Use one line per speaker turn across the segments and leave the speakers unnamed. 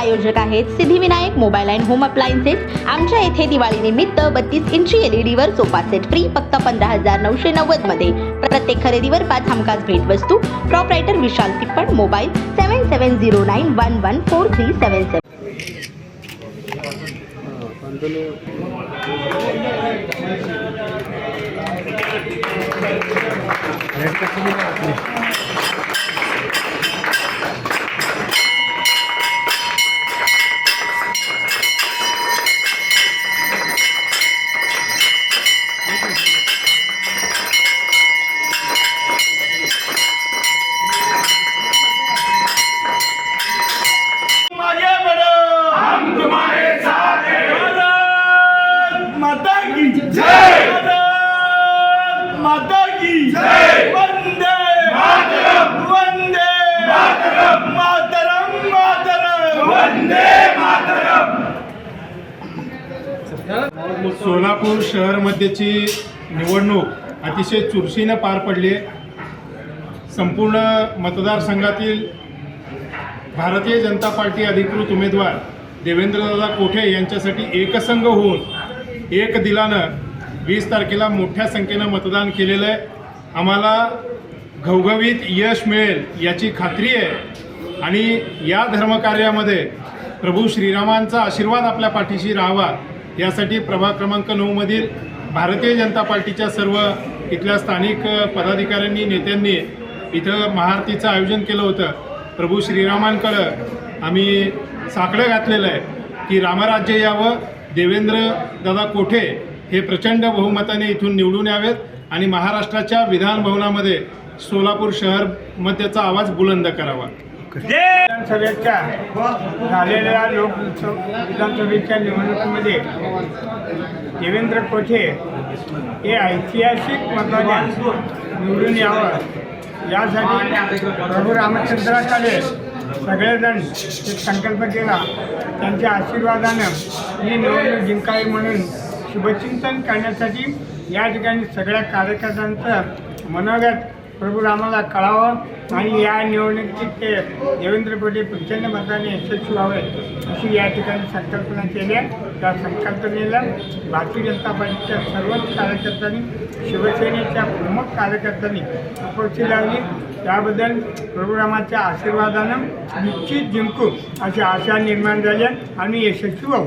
प्रायोजक आहेत. Siddhivinayak mobile and home appliances आमच्या येथे दिवाळी निमित्त बत्तीस इंची एलईडी वर सोफा सेट फ्री फक्त पंधरा हजार नऊशे नव्वदमध्ये. प्रत्येक खरेदीवर पाच हमखास भेटवस्तू. Proprietor Vishal Tippan mobile seven seven zero nine one one four three seven seven
शहर मध्येची निवडणूक अतिशय चुरशीनं पार पडली. आहे संपूर्ण मतदारसंघातील भारतीय जनता पार्टी अधिकृत उमेदवार देवेंद्रदादा कोठे यांच्यासाठी एकसंघ होऊन एक दिलानं वीस तारखेला मोठ्या संख्येनं मतदान केलेलं आहे. आम्हाला घवघवीत यश मिळेल याची खात्री आहे. आणि या धर्मकार्यामध्ये प्रभू श्रीरामांचा आशीर्वाद आपल्या पाठीशी राहावा. यासाठी प्रभाग क्रमांक नऊमधील भारतीय जनता पार्टीच्या सर्व इथल्या स्थानिक पदाधिकाऱ्यांनी नेत्यांनी इथं महाआरतीचं आयोजन केलं होतं. प्रभू श्रीरामांकडं आम्ही साकडं घातलेलं आहे की रामराज्य यावं देवेंद्र दादा कोठे हे प्रचंड बहुमताने इथून निवडून यावेत आणि महाराष्ट्राच्या विधान भवनामध्ये सोलापूर शहर मध्येचा आवाज बुलंद करावा.
विधानसभेच्या झालेल्या लोक विधानसभेच्या निवडणुकीमध्ये देवेंद्र कोठे हे ऐतिहासिक मताने निवडून यावं. यासाठी प्रभू रामचंद्राकडे सगळेजण एक संकल्प केला. त्यांच्या आशीर्वादानं ही निवडणूक जिंकावी म्हणून शुभचिंतन करण्यासाठी या ठिकाणी सगळ्या कार्यकर्त्यांचं मनोगत प्रभू रामाला कळावं आणि या निवडणुकीत ते देवेंद्र कोटे प्रचंड मताने यशस्वी व्हावे अशी या ठिकाणी संकल्पना केल्या त्या संकल्पनेला भारतीय जनता पार्टीच्या सर्वच कार्यकर्त्यांनी शिवसेनेच्या प्रमुख कार्यकर्त्यांनी उपस्थित लावली. त्याबद्दल प्रभुरामाच्या आशीर्वादानं निश्चित जिंकू अशी आशा निर्माण झाल्या आणि यशस्वी होऊ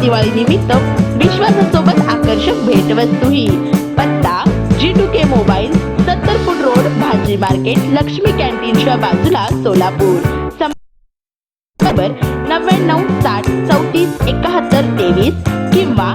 दिवाळी निमित्त विश्वासासोबत आकर्षक भेटवस्तूही पत्ता जी टू के मोबाईल सत्तर फूट रोड भाजी मार्केट लक्ष्मी कॅन्टीनच्या बाजूला सोलापूर. नंबर नव्याण्णव साठ चौतीस एकाहत्तर तेवीस किंवा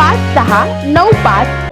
पाच सहा नऊ पाच